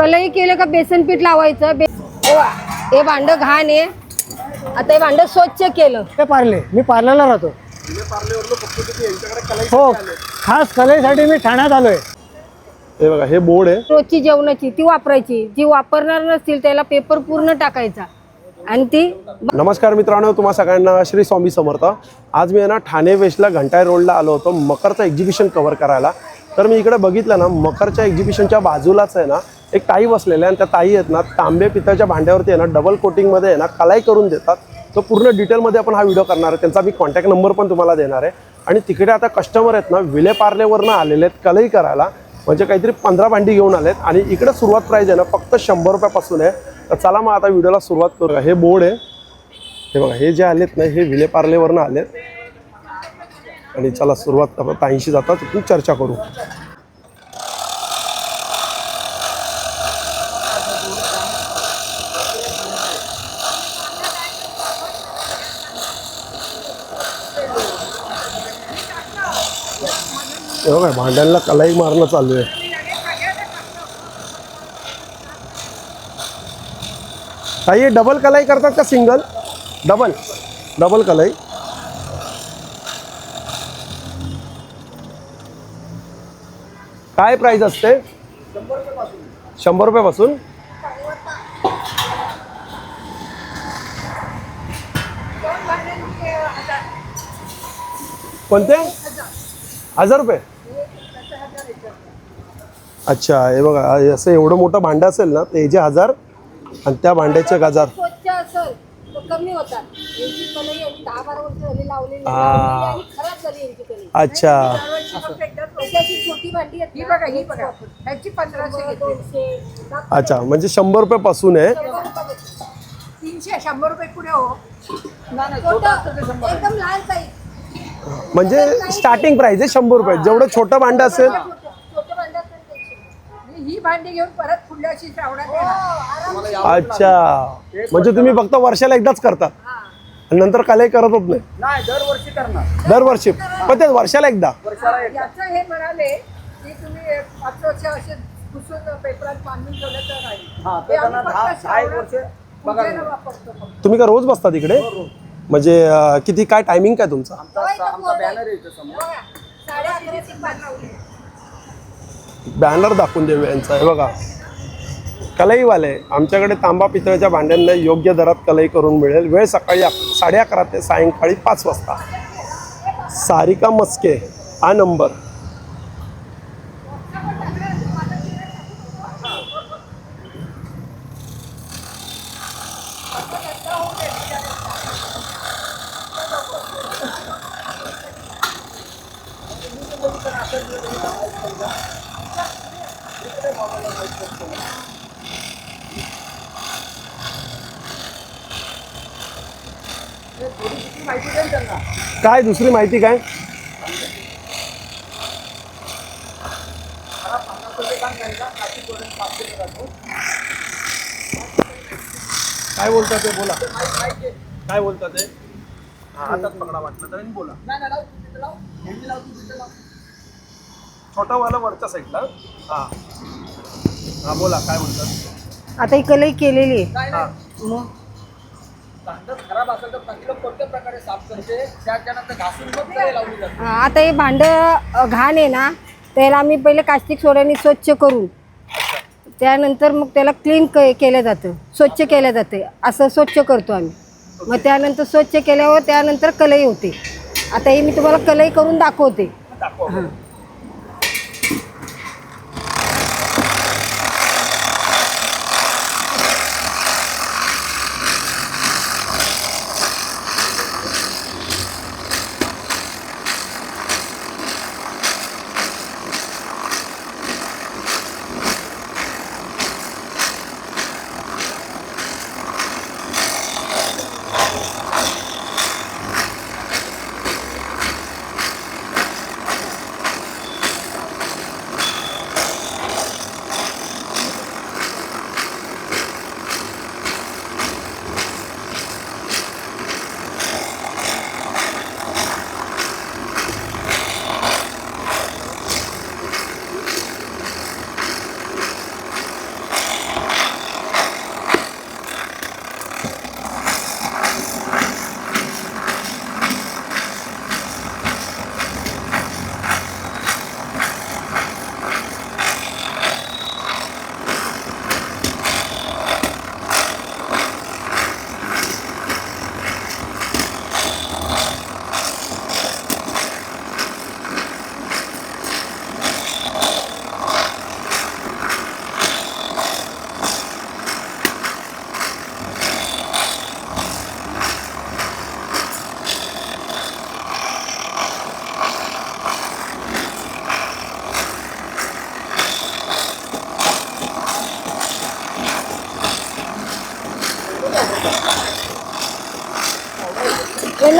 कलई केलं का बेसन पीठ लावायचं बे- हे भांड घाण आहे. आता हे भांड स्वच्छ केलं. ते पार्ले. मी पार्लरला राहतो. हो खास कलेसाठी मी ठाण्यात आलोय. हे बघा हे बोर्ड आहे. रोजची जेवणाची ती वापरायची. जी वापरणार नसतील त्याला पेपर पूर्ण टाकायचा. आणि ती नमस्कार मित्रांनो तुम्हा सगळ्यांना श्री स्वामी समर्थ. आज मी आहे ना ठाणे वेस्टला घंटाय रोडला आलो होतो मकरचं एक्झिबिशन कव्हर करायला. तर मी इकडे बघितलं ना मकरच्या एक्झिबिशनच्या बाजूलाच आहे ना एक ताई बसलेल्या आणि त्या ताई आहेत ना तांबे पितळच्या भांड्यावरती आहे ना डबल कोटिंगमध्ये आहे ना कलाई करून देतात. तो पूर्ण डिटेलमध्ये आपण हा व्हिडिओ करणार आहे. त्यांचा मी कॉन्टॅक्ट नंबर पण तुम्हाला देणार आहे. आणि तिकडे आता कस्टमर आहेत ना विलेपार्लेवरनं आलेले आहेत कलई करायला. म्हणजे काहीतरी पंधरा भांडी घेऊन आलेत. आणि इकडे सुरुवात प्राईज आहे ना फक्त शंभर रुपयापासून आहे. तर चला मग आता व्हिडिओला सुरुवात करूया. हे बोर्ड आहे. हे बघा हे जे आलेत ना हे विलेपार्लेवरनं आलेत. आणि चला सुरुवात करू ताईंशी जाता तिथून चर्चा करू. हे बघा भांड्यांना कलाई मारणं चालू आहे. ताई डबल कलाई करतात का सिंगल डबल डबल कलाई. काय प्राइस असते? शंभर रुपयापासून. कोणते? हजार रुपये. अच्छा हे बघा असं एवढं मोठं भांडं असेल ना ते जे हजार आणि त्या भांड्याचे एक हजार. स्वच्छ असेल तर कमी होतात यांची कलई यांनी दहा बारा वर्ष झाली लावलेली हा. आणि खराब झाली यांची कलई. अच्छा. त्याची छोटी भांडी आहेत ही ना, बघा ही बघा. ह्याची पंधराशे घेतली. दोनशे अच्छा म्हणजे शंभर रुपयापासून आहे. तीनशे शंभर रुपये पुढे हो. छोटं एकदम लहान साईज. म्हणजे स्टार्टिंग प्राइस आहे शंभर रुपये. जेवढं छोटं भांडं असेल छोटं भांड असेल त्याची. आणि ही भांडी घेऊन परत पुढल्या वर्षी श्रावणात येणार. अच्छा. म्हणजे तुम्ही फक्त वर्षाला एकदाच करता आणि नंतर कलाई करतच नाही. नाही दरवर्षी करणार. दरवर्षी. पण ते वर्षाला एकदा. याचं हे म्हणाले की तुम्ही पाच वर्ष असे पुसून पेपरात बांधून ठेवलं तर राहील ते आम्ही फक्त श्रावणात पूजेला वापरतो फक्त. तुम्ही का रोज बसता तिकडे? म्हणजे अं, किती काय टायमिंग काय तुमचा? होय, तो बोर्ड आहे. बघा, साडे अकराची पाच लावली. बॅनर दाखवून देऊ यांचा. आहे बघा. कलईवाले आमच्याकडे तांबा पितळ्याच्या भांड्यांना योग्य दरात कलई करून मिळेल. वेळ सकाळी अक साडे अकरा ते सायंकाळी पाच वाजता. सारिका मस्के हा नंबर. काय दुसरी माहिती काय? काय बोलतात ते? बोला. काय बोलतात ते? हा, हातात पकडा वाटलं तर बोला. छोटा वाला वरच्या साईडला हा. हा बोला काय बोलतात आता ही कलई केलेली आहे. हा. मग भांडं खराब असेल तर चांगलं कोणत्या प्रकारे साफ करते? त्याच्यानंतर घासून मग कढई लावली जाते. हा, आता हे भांड घाण आहे ना त्याला आम्ही पहिले कास्टिक सोड्याने स्वच्छ करून त्यानंतर मग त्याला क्लीन केलं जातं स्वच्छ केलं जाते असं स्वच्छ करतो आम्ही. मग त्यानंतर स्वच्छ केल्यावर त्यानंतर कलई होते. आता हे मी तुम्हाला कलई करून दाखवते. हां.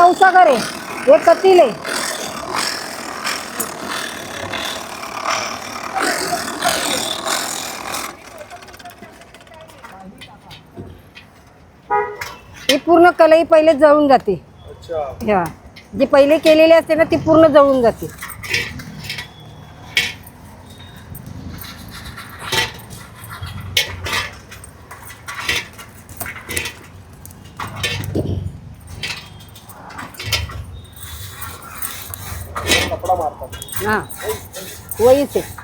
नवसागर आहे. हे कतील आहे. ही पूर्ण कलई पहिले जळून जाते. हा. जी पहिले केलेली असते ना ती पूर्ण जळून जाते. वहीच आहे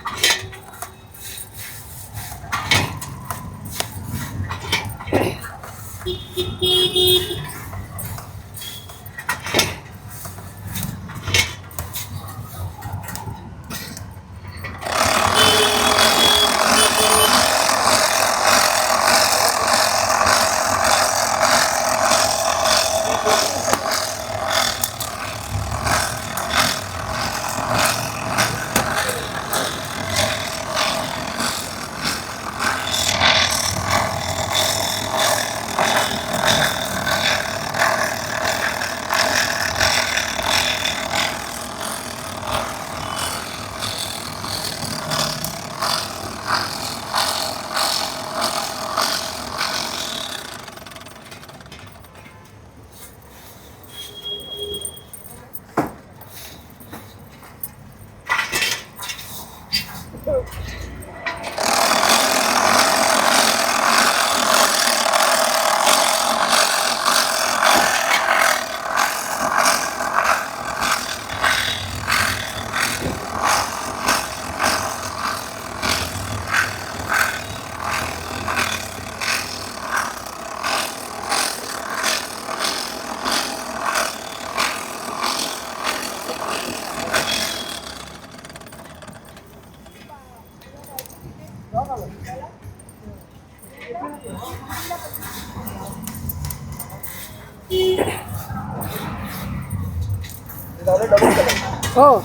हो.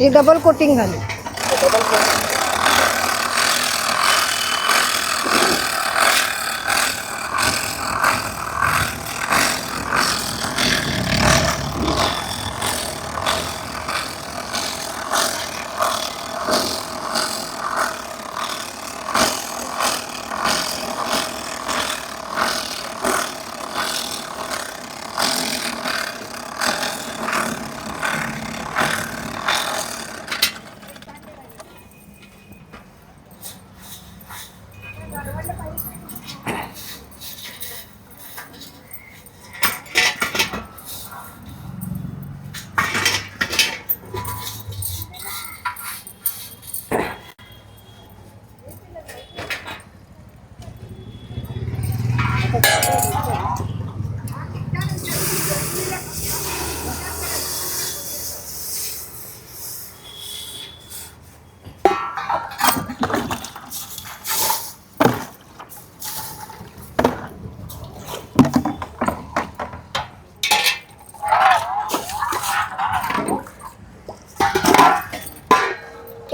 ही डबल कोटिंग झाली.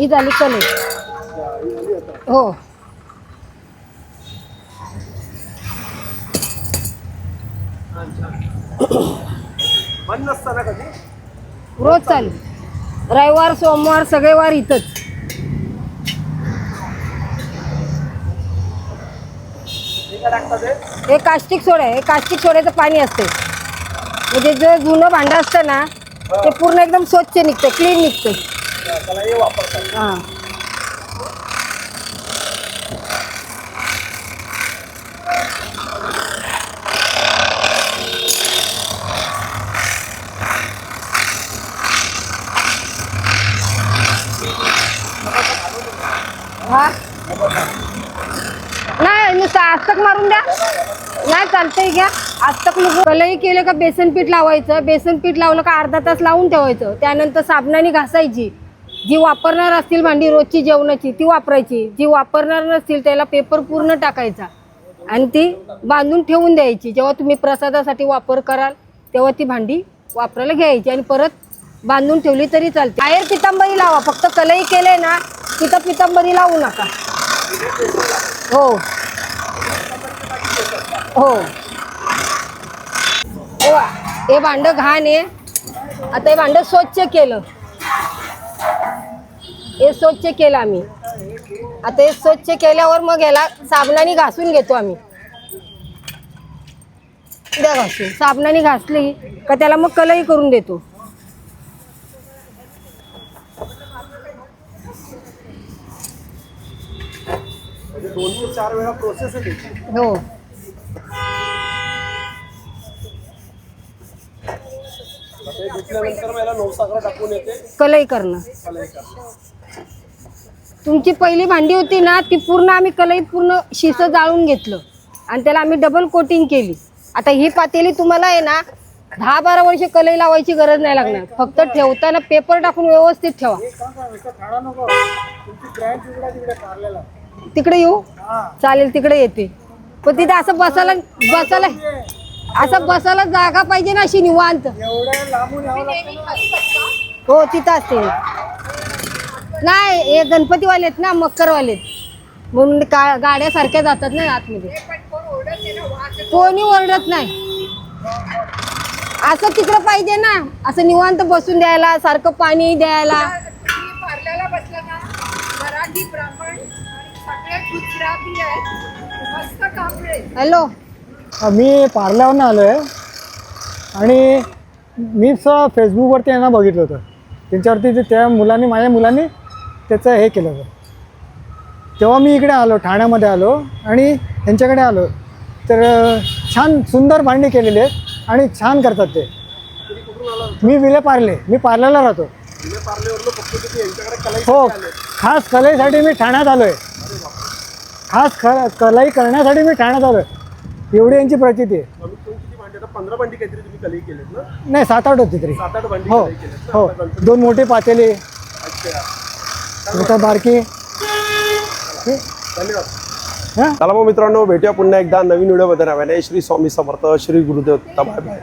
ही झाली कलई हो. रोज चालू. रविवार सोमवार सगळे वार इथंच. हे कास्टिक सोडा हे कास्टिक सोड्याचं पाणी असते म्हणजे जे जुनं भांडं असतं ना ते पूर्ण एकदम स्वच्छ निघतं क्लीन निघतं. त्याला हे. वापरतात हां नाही नुसतं आस्तक मारून द्या. नाही चालतंय घ्या. आस्तक मग कलई केलं का बेसन पीठ लावायचं? बेसन पीठ लावलं का अर्धा तास लावून ठेवायचं? त्यानंतर साबणाने घासायची. जी वापरणार असतील भांडी रोजची जेवणाची ती वापरायची. जी वापरणार नसतील त्याला पेपर पूर्ण टाकायचा. आणि ती बांधून ठेवून द्यायची. जेव्हा तुम्ही प्रसादासाठी वापर कराल तेव्हा ती भांडी वापरायला घ्यायची आणि परत बांधून ठेवली तरी चालते. बाहेर पितांबरी लावा. फक्त कलई केले ना तिथं पितांबरी लावू नका. हो. हो. हे भांडं हे घाण आहे. आता हे भांडं स्वच्छ केलं. हे स्वच्छ केलं आम्ही. आता हे स्वच्छ केल्यावर मग याला साबणाने घासून घेतो आम्ही. द्या घासून. साबणाने घासली का त्याला मग कलई करून देतो. म्हणजे चार वेळा प्रोसेस. हो. हे कलई करणं. तुमची पहिली भांडी होती ना ती पूर्ण आम्ही कलई पूर्ण शिस जाळून घेतलं. आणि त्याला आम्ही डबल कोटिंग केली. आता ही पातेली तुम्हाला आहे ना दहा बारा वर्ष कलई लावायची गरज नाही लागणार. फक्त ठेवताना पेपर टाकून व्यवस्थित ठेवा. तिकडे येऊ? चालेल तिकडे येते. पण तिथे असं बसायला बसायला असं बसायला जागा पाहिजे ना अशी निवांत. हो तिथं असते. नाही हे गणपतीवाले आहेत ना मक्करवाले आहेत. म्हणून का गाड्या सारख्या जातात ना आतमध्ये. कोणी ओरडत नाही. असं तिकडं पाहिजे ना. असं निवांत बसून द्यायला सारखं पाणी द्यायला. हॅलो. मी पार्ल्यावरून आलो आहे आणि मीच फेसबुकवरती यांना बघितलं होतं. त्यांच्यावरती ते त्या मुलांनी माझ्या मुलांनी त्याचं हे केलं होतं. तेव्हा मी इकडे आलो ठाण्यामध्ये आलो आणि यांच्याकडे आलो. तर छान सुंदर भांडी केलेली आहेत आणि छान करतात ते. मी विले पार्ले मी पार्ल्याला राहतो. हो खास कलेसाठी मी ठाण्यात आलो आहे खास ख कलाई करण्यासाठी मी ठाण्यात आलो आहे एवढी यांची प्रचिती आहे. नाही सात आठ होती तरी. हो हो. दोन मोठे पातेले. अच्छा बारके. धन्यवाद चला मग मित्रांनो भेटूया पुन्हा एकदा नवीन व्हिडिओमध्ये. नव्याने श्री स्वामी समर्थ श्री गुरुदेव बाय बाय